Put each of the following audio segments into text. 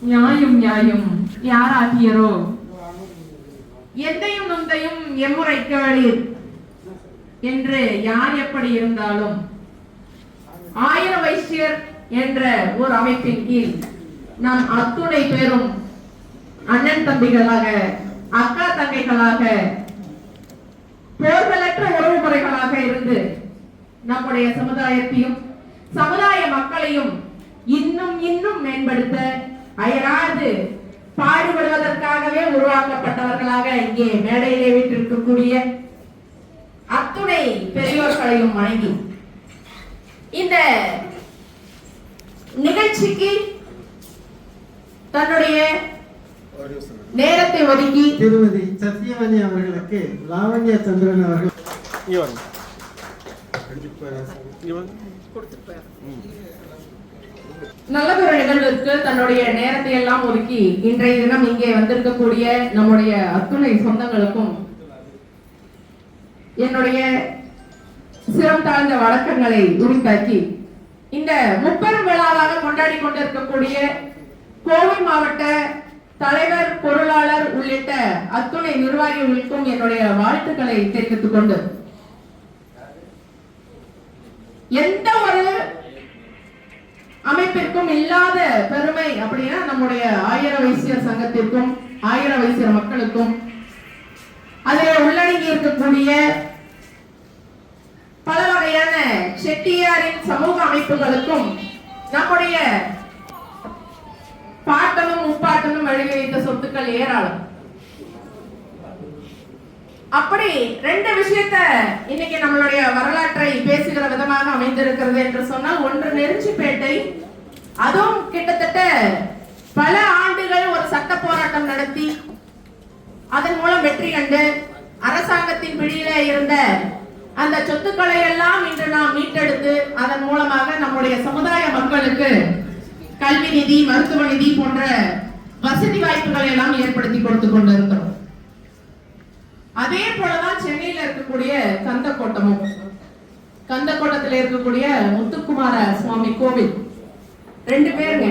நியாயம் நியாயம். யாராகியரோ? எந்தையும் நொந்தையும் எம்முறை கேளீர். என்று யார் எப்படி இருந்தாலும். ஆயிர வைசியர் என்ற ஒரு அமைப்பின் கீழ் நாம் அத்துணை பேரும் அண்ணன் தம்பிகளாக அக்கா தங்கைகளாக போர்களற்ற உறவு முறைகளாக இருந்து நம்முடைய சமுதாயத்தையும் சமுதாய மக்களையும் இன்னும் இன்னும் மேம்படுத்த அயராது. பாடுபடுவதற்காகவே உருவாக்கப்பட்டவர்களாக இங்கே மேடையிலே வீட்டிருக்கக்கூடிய அத்துணை பெரியோர்களையும் வணங்கி இந்த நிகழ்ச்சிக்கு தன்னுடைய நேரத்தை ஒதுக்கி திருமதி சத்யவதி அவர்களுக்கு லாவண்யா சந்திரன் அவர்கள். வாங்க. நல்லதொரு நிகழ்வுக்கு தன்னுடைய நேரத்தை எல்லாம் ஒதுக்கி இன்றைய தினம் இங்கே வந்திருக்கக்கூடிய நம்முடைய அத்துணை சொந்தங்களுக்கும் என்னுடைய சிரம் தாழ்ந்த வழக்கங்களை உரித்தாக்கி இந்த முப்பெரும் விழாவாக கொண்டாடி கொண்டிருக்கக்கூடிய கோவை மாவட்ட தலைவர் பொருளாளர் உள்ளிட்ட அத்துணை நிர்வாகிகளுக்கும் என்னுடைய வாழ்த்துக்களை தெரிவித்துக் கொண்டு எந்த ஒரு அமைப்பிற்கும் இல்லாத பெருமை அப்படின்னா நம்முடைய ஆயிர வைசியர் சங்கத்திற்கும் ஆயிர வைசியர் மக்களுக்கும். அதில் உள்ளடங்கி இருக்கக்கூடிய பல வகையான செட்டியாரின் சமூக அமைப்புகளுக்கும் நம்முடைய பாட்டனும் முப்பாட்டனும் எழுதி வைத்த சொத்துக்கள் ஏராளம். அப்படி ரெண்டு விஷயத்த இன்னைக்கு நம்மளுடைய வரலாற்றை பேசுகிற விதமாக அமைந்திருக்கிறது என்று சொன்னால் ஒன்று நெருஞ்சிப்பேட்டை அதுவும் கிட்டத்தட்ட பல ஆண்டுகள் ஒரு சட்ட போராட்டம் நடத்தி அதன் மூலம் வெற்றி கண்டு அரசாங்கத்தின் பிடியிலே இருந்த அந்த சொத்துக்களை எல்லாம் இன்று நாம் மீட்டெடுத்து அதன் மூலமாக நம்முடைய சமுதாய மக்களுக்கு கல்வி நிதி மருத்துவ நிதி போன்ற வசதி வாய்ப்புகளை எல்லாம் ஏற்படுத்தி கொடுத்து கொண்டிருக்கிறோம். அதே போலதான் சென்னையில இருக்கக்கூடிய கந்தக்கோட்டமும். கந்தக்கோட்டத்துல இருக்கக்கூடிய முத்துக்குமார சுவாமி கோவில். ரெண்டு பேருங்க.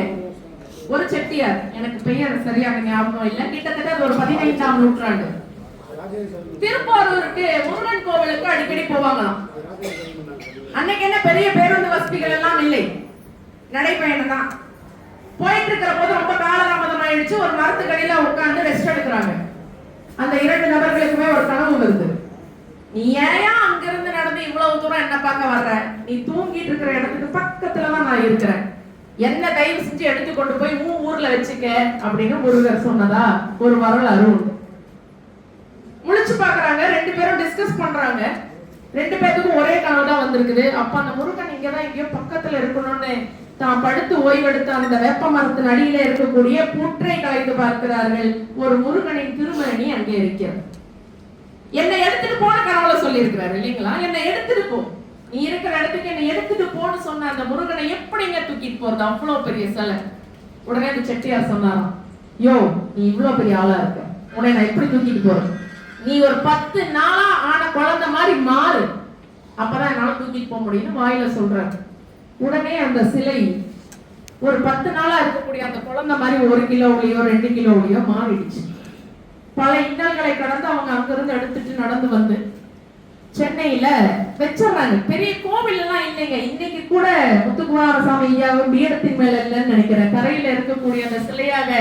ஒரு செட்டியார். எனக்கு பெயர் சரியாக ஞாபகம் இல்லை. கிட்டத்தட்ட அது ஒரு பதினைந்தாம் நூற்றாண்டு. திருப்பாரூருக்கு முருகன் கோவிலுக்கு அடிக்கடி போவாங்களாம். அன்னைக்கு என்ன பெரிய பேருந்து வசதிகள் எல்லாம் இல்லை. நடைப்பயணம் தான். போயிட்டு இருக்கிற போது ரொம்ப காலதாமதம் ஆயிடுச்சு ஒரு மரத்துக்கடியில உட்காந்து ரெஸ்ட் எடுக்கிறாங்க. அந்த இரண்டு நபர்களுக்குமே ஒரு கனவு வருது நீ ஏன் அங்கிருந்து நடந்து இவ்வளவு தூரம் என்ன பார்க்க வர்ற? நீ தூங்கிட்டு இருக்கிற இடத்துக்கு பக்கத்துல தான் நான் இருக்கிறேன். என்ன தயவு செஞ்சு எடுத்து கொண்டு போய் உன் ஊர்ல வச்சுக்க அப்படின்னு முருகர் சொன்னதா ஒரு வரலாறு உண்டு முழிச்சு பாக்குறாங்க ரெண்டு பேரும் டிஸ்கஸ் பண்றாங்க. ரெண்டு பேத்துக்கும் ஒரே கனவு தான் வந்திருக்குது. அப்ப அந்த முருகன் இங்கதான் எங்கேயோ பக்கத்துல இருக்கணும்னு தான் படுத்து ஓய்வெடுத்த அந்த வெப்ப மரத்தின் அடியில இருக்கக்கூடிய புற்றை கலைத்து பார்க்கிறார்கள். ஒரு முருகனின் திருமணி அங்கே இருக்கிறது. என்னை எடுத்துட்டு போன கனவுல சொல்லியிருக்கிறாரு இல்லைங்களா? என்னை எடுத்துட்டு போ. நீ இருக்கிற இடத்துக்கு என்னை எடுத்துட்டு போன்னு சொன்ன அந்த முருகனை எப்படிங்க தூக்கிட்டு போறது? அவ்வளவு பெரிய சிலை. உடனே அந்த செட்டியார் சொன்னாராம் யோ நீ இவ்வளவு பெரிய ஆளா இருக்க. உன்னை நான் எப்படி தூக்கிட்டு போறது? நீ ஒரு பத்து நாளா ஆன குழந்தை மாதிரி மாறு. அப்பதான் என்னால தூக்கிட்டு போக முடியும்னு வாயில சொல்றாரு. உடனே அந்த சிலை ஒரு பத்து நாளா இருக்கக்கூடிய அந்த குழந்தை மாதிரி ஒரு கிலோவிலையோ ரெண்டு கிலோவிலையோ மாறிடுச்சு. பல இன்னல்களை கடந்து அவங்க அங்கிருந்து எடுத்துட்டு நடந்து வந்து சென்னையில வச்சிடறாங்க. பெரிய கோவில் எல்லாம் இல்லைங்க. இன்னைக்கு கூட முத்துக்குமாரசாமி ஐயாவும் பீடத்தின் மேல இல்லைன்னு நினைக்கிறேன். கரையில இருக்கக்கூடிய அந்த சிலையாக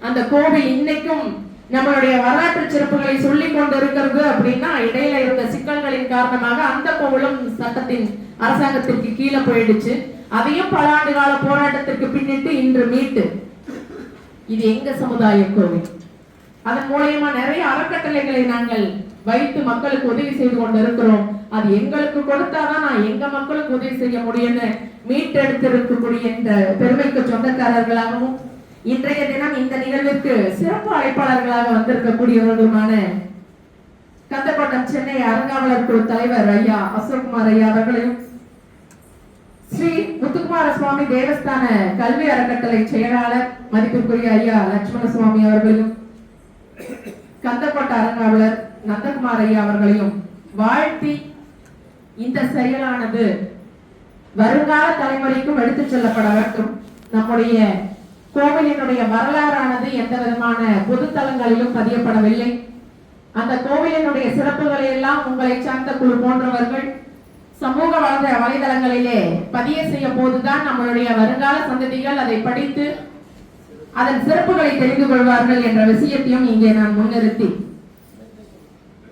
அந்த கோவில் இன்னைக்கும் நம்மளுடைய வரலாற்று சிறப்புகளை சொல்லி கொண்டு இருக்கிறது அப்படின்னா இடையில இருந்த சிக்கல்களின் காரணமாக அந்த கோவிலும் சட்டத்தின் அரசாங்கத்திற்கு கீழே போயிடுச்சு. அதையும் பல ஆண்டு கால போராட்டத்திற்கு பின்னிட்டு இன்று மீட்டு. இது எங்க சமுதாய கோவில்? அதன் மூலயமா நிறைய அறக்கட்டளைகளை நாங்கள் வைத்து மக்களுக்கு உதவி செய்து கொண்டு இருக்கிறோம் அது எங்களுக்கு கொடுத்தாதான் நான் எங்க மக்களுக்கு உதவி செய்ய முடியும்னு மீட்டெடுத்திருக்கக்கூடிய இந்த பெருமைக்கு சொந்தக்காரர்களாகவும் இன்றைய தினம் இந்த நிகழ்விற்கு சிறப்பு அழைப்பாளர்களாக வந்திருக்கக்கூடியவர்களுமான கந்தக்கோட்டம் சென்னை அறங்காவலர் குழு தலைவர் ஐயா அசோக்குமார் ஐயா அவர்களையும் ஸ்ரீ முத்துக்குமார சுவாமி தேவஸ்தான கல்வி அறக்கட்டளை செயலாளர் மதிப்பிற்குரிய ஐயா லட்சுமண சுவாமி அவர்களையும் கந்தக்கோட்ட அறங்காவலர் நந்தகுமார் ஐயா அவர்களையும் வாழ்த்தி இந்த செயலானது வருங்கால தலைமுறைக்கும் எடுத்துச் செல்லப்பட வேண்டும். நம்முடைய கோவிலினுடைய வரலாறானது எந்த விதமான பொதுத்தலங்களிலும் பதியப்படவில்லை. அந்த கோவிலினுடைய சிறப்புகளை எல்லாம் உங்களை சார்ந்த குழு போன்றவர்கள் சமூக வளர வலைதளங்களிலே பதிய செய்ய போதுதான் நம்மளுடைய வருங்கால சந்ததிகள் அதை படித்து அதன் சிறப்புகளை தெரிந்து கொள்வார்கள் என்ற விஷயத்தையும் இங்கே நான் முன்னிறுத்தி.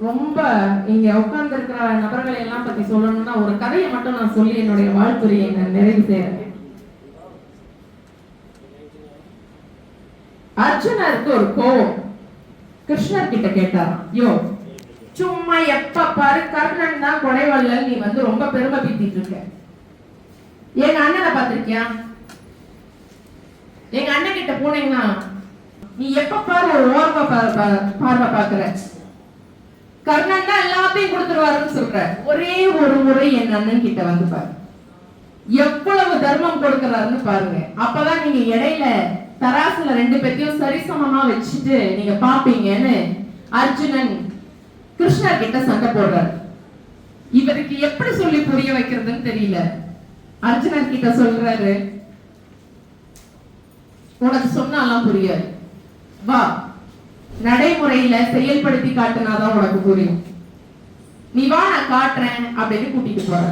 ரொம்ப இங்க உட்கார்ந்து இருக்கிற நபர்களை எல்லாம் பத்தி சொல்லணும்னா ஒரு கதையை மட்டும் நான் சொல்லி என்னுடைய வாழ்த்துறையை நான் நிறைவு செய்யறேன் அர்ஜுனருக்கு ஒரு கோவம். கிருஷ்ணர் கிட்ட கேட்டாராம் யோ சும்மா எப்ப பாரு கர்ணன் தான் கொடைவள்ளல் நீ வந்து ரொம்ப பெருமை பீத்திட்டு இருக்க. எங்க அண்ணனை பார்த்திருக்கியா? எங்க அண்ணன் கிட்ட போனீங்கன்னா நீ எப்ப பாரு ஒரு ஓர்வ பா- பா- பார்வை பாக்குற கர்ணன் தான் எல்லாத்தையும் கொடுத்துருவாருன்னு சொல்ற. ஒரே ஒரு முறை என் அண்ணன் கிட்ட வந்து பாரு. எவ்வளவு தர்மம் கொடுக்கிறாருன்னு பாருங்க. அப்பதான் நீங்க இடையில தராசுல ரெண்டு பேர்த்தையும் சரிசமமா வச்சுட்டு நீங்க பாப்பீங்கன்னு அர்ஜுனன் கிருஷ்ணர் கிட்ட சண்டை போடுறாரு. இவருக்கு எப்படி சொல்லி புரிய வைக்கிறதுன்னு தெரியல. அர்ஜுனன் கிட்ட சொல்றாரு உனக்கு சொன்னாலாம் புரியாது. வா நடைமுறையில செயல்படுத்தி காட்டுனாதான் உனக்கு புரியும். நீ வா நான் காட்டுறேன் அப்படின்னு கூட்டிட்டு போற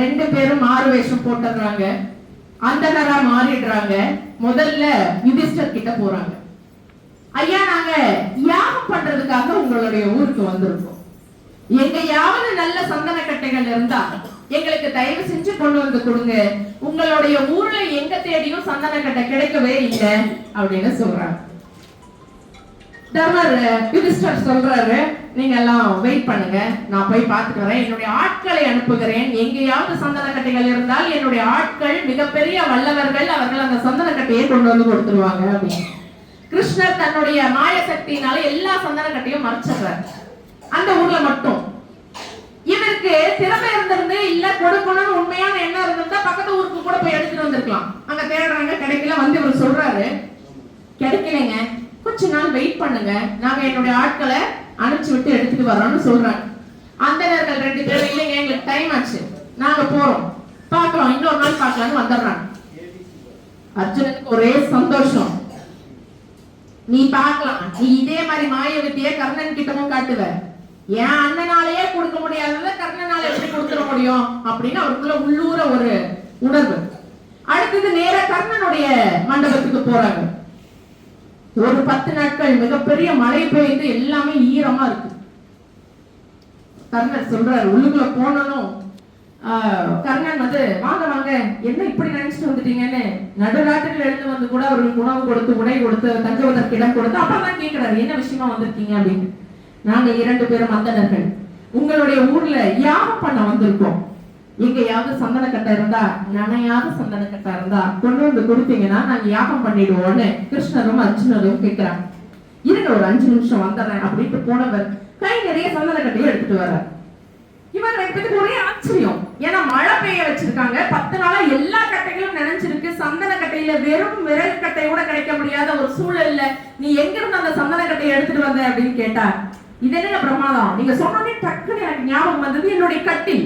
ரெண்டு பேரும் மாறு வேஷம் போட்டுடுறாங்க அந்தனரா மாறிடுறாங்க. முதல்ல யுதிஷ்டர் கிட்ட போறாங்க. ஐயா நாங்க யாகம் பண்றதுக்காக உங்களுடைய ஊருக்கு வந்திருக்கோம். எங்கேயாவது நல்ல சந்தன கட்டைகள் இருந்தா எங்களுக்கு தயவு செஞ்சு கொண்டு வந்து கொடுங்க. உங்களுடைய ஊர்ல எங்க தேடியும் சந்தன கட்டை கிடைக்கவே இல்லை அப்படின்னு சொல்றாங்க. தர்மர் யுதிஷ்டர் சொல்றாரு நீங்க எல்லாம் வெயிட் பண்ணுங்க. நான் போய் பார்த்துக்கிறேன் என்னுடைய ஆட்களை அனுப்புகிறேன். எங்கேயாவது சந்தன கட்டைகள் இருந்தால் என்னுடைய ஆட்கள் மிகப்பெரிய வல்லவர்கள் அவர்கள் அந்த சந்தன கட்டையை கொண்டு வந்து கொடுத்துருவாங்க அப்படின்னு. கிருஷ்ணர் தன்னுடைய மாய சக்தியினால எல்லா சந்தன கட்டையும் மறைச்சிடுறாரு. அந்த ஊர்ல மட்டும். இவருக்கு திறமை இருந்திருந்து இல்ல கொடுக்கணும்னு உண்மையான எண்ணம் இருந்திருந்தா பக்கத்து ஊருக்கு கூட போய் எடுத்துட்டு வந்திருக்கலாம். அங்க தேடுறாங்க கிடைக்கல வந்து இவர் சொல்றாரு. கிடைக்கலைங்க. கொஞ்ச நாள் வெயிட் பண்ணுங்க. நாங்க என்னுடைய ஆட்களை அனுப்பிச்சு விட்டு எடுத்துட்டு வரோம்னு சொல்றாங்க. அந்தனர்கள் ரெண்டு பேரும் இல்லைங்க எங்களுக்கு டைம் ஆச்சு. நாங்க போறோம். பார்க்கலாம். இன்னொரு நாள் பாக்கலாம்னு வந்துடுறாங்க. அர்ஜுனனுக்கு ஒரே சந்தோஷம். நீ பார்க்கலாம். நீ இதே மாதிரி மாய வித்தியை கர்ணன் கிட்டமும் காட்டுவ. என் அண்ணனாலேயே கொடுக்க முடியாதத கர்ணனால எப்படி கொடுத்துட முடியும்? அப்படின்னு அவருக்குள்ள உள்ளூர ஒரு உணர்வு. அடுத்தது நேரா கர்ணனுடைய மண்டபத்துக்கு போறாங்க. ஒரு பத்து நாட்கள் மிகப்பெரிய மழை பெய்து எல்லாமே ஈரமா இருக்கு. கர்ணன் சொல்றாரு உள்ளுக்குள்ள போனனும் கர்ணன் வந்து வாங்க வாங்க என்ன இப்படி நினைச்சிட்டு வந்துட்டீங்கன்னு? நடுராத்திரியில் எழுந்து வந்து கூட அவர்களுக்கு உணவு கொடுத்து உடை கொடுத்து தங்குவதற்கு இடம் கொடுத்து அப்பதான் கேட்கிறாரு என்ன விஷயமா வந்திருக்கீங்க? அப்படின்னு. நாங்க இரண்டு பேரும் மந்தனர்கள். உங்களுடைய ஊர்ல யாகம் பண்ண வந்திருக்கோம்? எங்கேயாவது சந்தனக்கட்டை இருந்தா நனையாத சந்தன கட்டை இருந்தா கொண்டு வந்து கொடுத்தீங்கன்னா நாங்க யாகம் பண்ணிடுவோம்னு கிருஷ்ணரும் அர்ஜுனரும் கேட்கிறாங்க. இருங்க ஒரு அஞ்சு நிமிஷம் வந்துடுறேன் அப்படின்ட்டு போனவர் கை நிறைய சந்தன எடுத்துட்டு வர்றார். இவர் ரெண்டு ஒரே ஆச்சரியம். ஏன்னா மழை பெய்ய வச்சிருக்காங்க. பத்து நாளா எல்லா கட்டைகளும் நினைஞ்சிருக்கு. சந்தன கட்டையில வெறும் விறகு கட்டை கூட கிடைக்க முடியாத ஒரு சூழல்ல நீ எங்க இருந்து அந்த சந்தன கட்டையை எடுத்துட்டு வந்த அப்படின்னு கேட்டா இது என்ன பிரமாதம்? நீங்க சொன்னோடனே டக்குன்னு எனக்கு ஞாபகம் வந்தது என்னுடைய கட்டி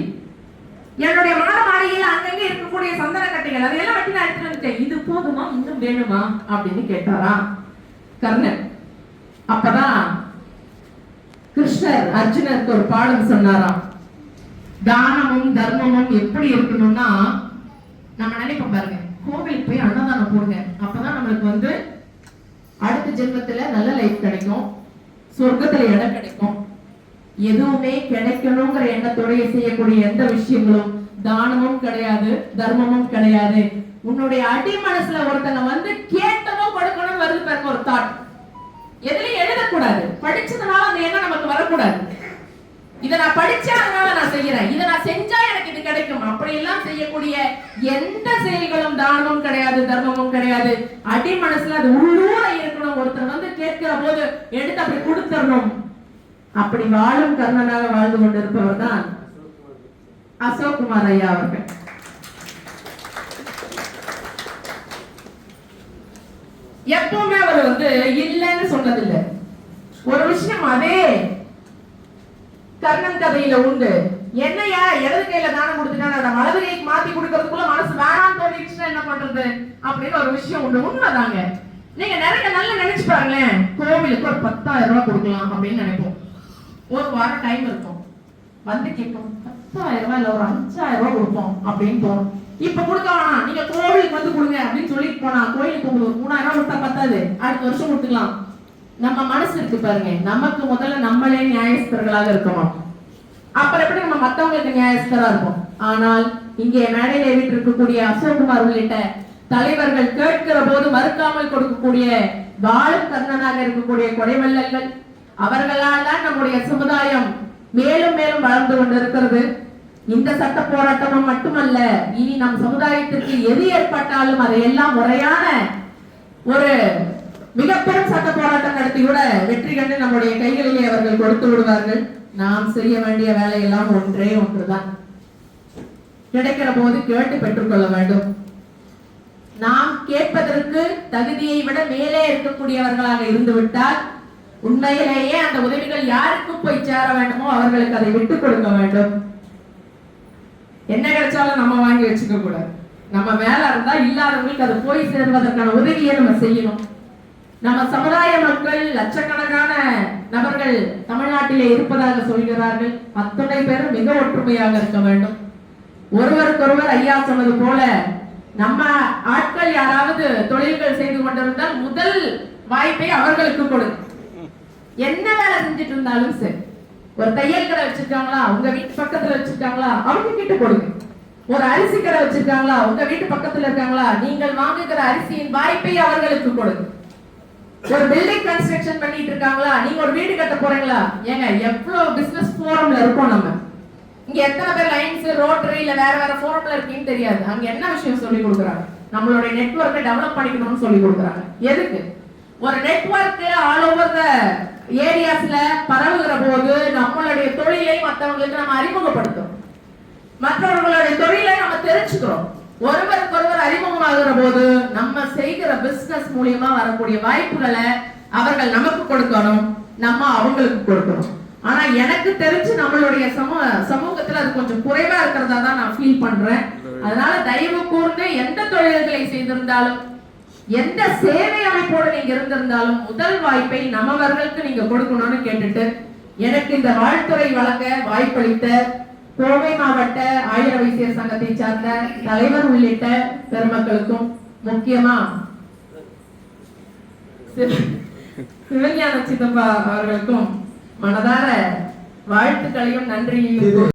என்னுடைய மாத மாளிகையில அங்கங்க இருக்கக்கூடிய சந்தன கட்டைகள் அதையெல்லாம் வெட்டி நான் எடுத்துட்டு வந்துட்டேன். இது போதுமா? இன்னும் வேணுமா? அப்படின்னு கேட்டாரா கர்ணன். அப்பதான் கிருஷ்ணர் அர்ஜுனருக்கு ஒரு பாடம் சொன்னாராம். தானமும் தர்மமும் எப்படி இருக்கணும்னா நம்ம நினைப்போம் பாருங்க கோவிலுக்கு போய் அன்னதானம் போடுங்க. அப்பதான் நம்மளுக்கு வந்து அடுத்த ஜென்மத்துல நல்ல லைஃப் கிடைக்கும். சொர்க்கத்துல இடம் கிடைக்கும். எதுவுமே கிடைக்கணுங்கிற எண்ணத்தோடய செய்யக்கூடிய எந்த விஷயங்களும் தானமும் கிடையாது தர்மமும் கிடையாது. உன்னுடைய அடி மனசுல ஒருத்தனை வந்து கேட்டதோ கொடுக்கணும் வருது பாருங்க ஒரு தாட் எதுலயும் எழுதக்கூடாது. படிச்சதுனால அந்த எண்ணம் நமக்கு வரக்கூடாது. இதை நான் படிச்சேன் அதனால நான் செய்யறேன். இதை நான் செஞ்சா எனக்கு இது கிடைக்கும். அப்படி எல்லாம் செய்யக்கூடிய எந்த செயல்களும் தானமும் கிடையாது தர்மமும் கிடையாது. அடி மனசுல அது உள்ளூர இருக்கணும் ஒருத்தர் வந்து கேட்கிற போது எடுத்து அப்படி கொடுத்துடணும். அப்படி வாழும் கர்ணனாக வாழ்ந்து கொண்டிருப்பவர் தான் அசோக் குமார் ஐயா அவர்கள். எப்பவுமே அவர் வந்து இல்லைன்னு சொன்னதில்லை. ஒரு விஷயம் அதே. கர்ணன் கதையில உண்டு. என்னையா இடது கையில தானம் கொடுத்துட்டா நான் வலது கைக்கு மாத்தி கொடுக்கறதுக்குள்ள மனசு வேணாம் தோணிடுச்சுன்னா என்ன பண்றது? அப்படின்னு ஒரு விஷயம் உண்டு. உண்மைதாங்க. நீங்க நிறைய நல்லா நினைச்சு பாருங்களேன். கோவிலுக்கு ஒரு பத்தாயிரம் ரூபாய் கொடுக்கலாம் அப்படின்னு நினைப்போம். ஒரு வாரம் டைம் இருக்கும். வந்து கேட்போம் பத்தாயிரம் ரூபாய் இல்லை ஒரு அஞ்சாயிரம் ரூபாய் கொடுப்போம் அப்படின்னு தோணும். இப்ப கொடுக்க வேணாம். நீங்க கோவிலுக்கு வந்து கொடுங்க அப்படின்னு சொல்லிட்டு போனா கோயிலுக்கு உங்களுக்கு ஒரு மூணாயிரம் ரூபாய் கொடுத்தா பத்தாது. அடுத்த வருஷம் கொடுத்துக்கலாம். நம்ம மனசு இருக்கு பாருங்க. நமக்கு முதல்ல நம்மளே நியாயஸ்தர்களாக இருக்கணும். அப்புறம் எப்படி நம்ம மத்தவங்களுக்கு நியாயஸ்தரா இருப்போம்? ஆனால் இங்கே மேடையில இருக்கக்கூடிய அசோக்குமார் உள்ளிட்ட தலைவர்கள் கேட்கிற போது மறுக்காமல் கொடுக்கக்கூடிய வாழும் கர்ணனாக இருக்கக்கூடிய கொடைவள்ளல்கள் அவர்களால் தான் நம்முடைய சமுதாயம் மேலும் மேலும் வளர்ந்து கொண்டிருக்கிறது. இந்த சட்ட போராட்டமும் மட்டுமல்ல இனி நம் சமுதாயத்திற்கு எது ஏற்பட்டாலும் அதையெல்லாம் முறையான ஒரு மிக பெரும் சட்ட போராட்டம் நடத்தி கூட வெற்றி கண்டு நம்முடைய கைகளிலே அவர்கள் கொடுத்து விடுவார்கள். நாம் செய்ய வேண்டிய வேலையெல்லாம் ஒன்றே ஒன்றுதான். கிடைக்கிற போது கேட்டு பெற்றுக்கொள்ள வேண்டும். நாம் கேட்பதற்கு தகுதியை விட மேலே இருக்கக்கூடியவர்களாக இருந்து விட்டால் உண்மையிலேயே அந்த உதவிகள் யாருக்கு போய் சேர வேண்டுமோ அவர்களுக்கு அதை விட்டுக் கொடுக்க வேண்டும். என்ன கிடைச்சாலும் நம்ம வாங்கி வச்சுக்க கூடாது. நம்ம மேல இருந்தா இல்லாதவங்களுக்கு அது போய் சேர்வதற்கான உதவியை நம்ம செய்யணும். நம்ம சமுதாய மக்கள் லட்சக்கணக்கான நபர்கள் தமிழ்நாட்டிலே இருப்பதாக சொல்கிறார்கள். அத்துணை பேரும் மிக ஒற்றுமையாக இருக்க வேண்டும். ஒருவருக்கொருவர் ஐயா சொன்னது போல நம்ம ஆட்கள் யாராவது தொழில்கள் செய்து கொண்டிருந்தால் முதல் வாய்ப்பை அவர்களுக்கு கொடுக்கும் என்ன வேலை செஞ்சுட்டு இருந்தாலும் சரி. ஒரு தையல் கடை வச்சிருக்காங்களா? உங்க வீட்டு பக்கத்துல வச்சிருக்காங்களா? அவங்க கிட்ட கொடுங்க. ஒரு அரிசி கடை வச்சிருக்காங்களா? உங்க வீட்டு பக்கத்துல இருக்காங்களா? நீங்கள் வாங்குகிற அரிசியின் வாய்ப்பை அவர்களுக்கு கொடுங்க. ஒரு பில்டிங் கன்ஸ்ட்ரக்ஷன் பண்ணிட்டு இருக்காங்களா? நீங்க ஒரு வீடு கட்ட போறீங்களா? ஏங்க எவ்வளவு பிசினஸ் போரம்ல இருக்கோம் நம்ம. இங்க எத்தனை பேர் லைன்ஸ் ரோட்டரி இல்ல வேற வேற போரம்ல இருக்கீங்கன்னு தெரியாது. அங்க என்ன விஷயம் சொல்லி கொடுக்குறாங்க? நம்மளுடைய நெட்வொர்க்கை டெவலப் பண்ணிக்கணும்னு சொல்லி கொடுக்குறாங்க. எதுக்கு? ஒரு நெட்வொர்க் ஆல் ஓவர் த ஏரியாஸ்ல பரவுகிற போது நம்மளுடைய தொழிலை மற்றவங்களுக்கு நம்ம அறிமுகப்படுத்தும். மற்றவர்களுடைய தொழிலை நம்ம தெரிஞ்சுக்கிறோம். ஒருவருக்கு ஒருவர் அறிமுகமாகிற போது நம்ம செய்கிற பிசினஸ் மூலியமா வரக்கூடிய வாய்ப்புகளை அவர்கள் நமக்கு கொடுக்கணும் நம்ம அவங்களுக்கு கொடுக்கணும். ஆனா எனக்கு தெரிஞ்சு நம்மளுடைய சமூக சமூகத்துல அது கொஞ்சம் குறைவா இருக்கிறதா தான் நான் ஃபீல் பண்றேன். அதனால தயவு கூர்ந்து எந்த தொழில்களை செய்திருந்தாலும் எந்த சேவை அமைப்போடு நீங்க இருந்திருந்தாலும் முதல் வாய்ப்பை நம்மவர்களுக்கு நீங்க கொடுக்கணும்னு கேட்டுட்டு எனக்கு இந்த வாழ்த்துறை வழங்க வாய்ப்பளித்த கோவை மாவட்ட ஆயுர வைசியர் சங்கத்தை சார்ந்த தலைவர் உள்ளிட்ட பெருமக்களுக்கும் முக்கியமா சிவஞான சித்தப்பா அவர்களுக்கும் மனதார வாழ்த்துக்களையும் நன்றியையும்